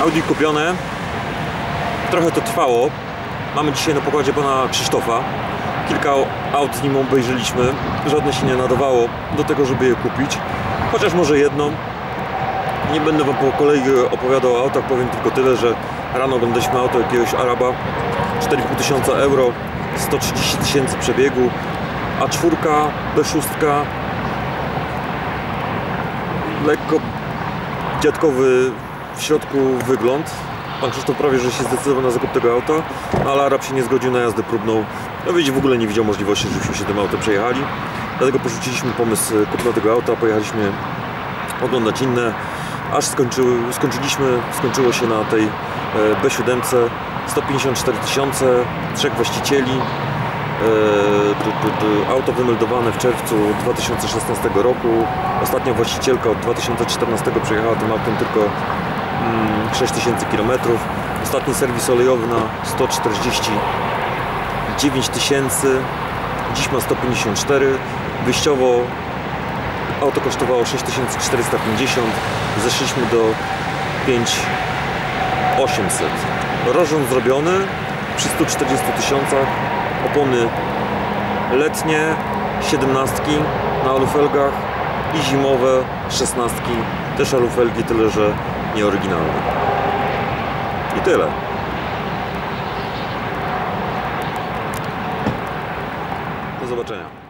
Audi kupione. Trochę to trwało. Mamy dzisiaj na pokładzie pana Krzysztofa. Kilka aut z nim obejrzeliśmy. Żadne się nie nadawało do tego, żeby je kupić. Chociaż może jedno. Nie będę wam po kolei opowiadał o autach, powiem tylko tyle, że rano oglądaliśmy auto jakiegoś Araba 4,5 tysiąca euro, 130 tysięcy przebiegu, A4, B6, lekko dziadkowy w środku wygląd. Pan Krzysztof prawie, że się zdecydował na zakup tego auta, ale Arab się nie zgodził na jazdę próbną. No wiecie, w ogóle nie widział możliwości, żebyśmy się tym autem przejechali. Dlatego porzuciliśmy pomysł kupna tego auta, pojechaliśmy oglądać inne, aż skończyły, skończyliśmy, skończyło się na tej e, B7 154 tysiące, trzech właścicieli. E, Auto wymeldowane w czerwcu 2016 roku. Ostatnia właścicielka od 2014 przejechała tym autem tylko 6000 km. Ostatni serwis olejowy na 149 tysięcy. Dziś ma 154. Wyjściowo auto kosztowało 6450. Zeszliśmy do 5800. Rożon zrobiony przy 140 tysiącach. Opony letnie, 17 na alufelgach i zimowe 16 też alufelgi, tyle że nieoryginalne. I tyle. Do zobaczenia.